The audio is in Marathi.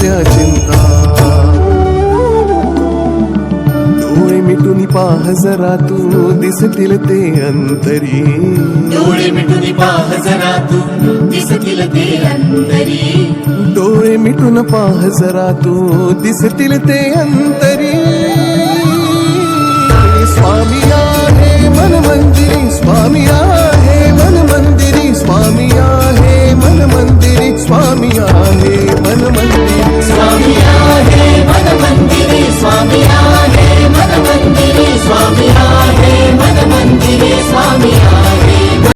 साऱ्या चिंता. डोळे मिटून पाह जरा तू दिसतील ते अंतरी. डोळे मिटून पाह जरा तू दिसतील ते अंतरी. डोळे मिटून पाह जरा तू दिसतील ते अंतरी.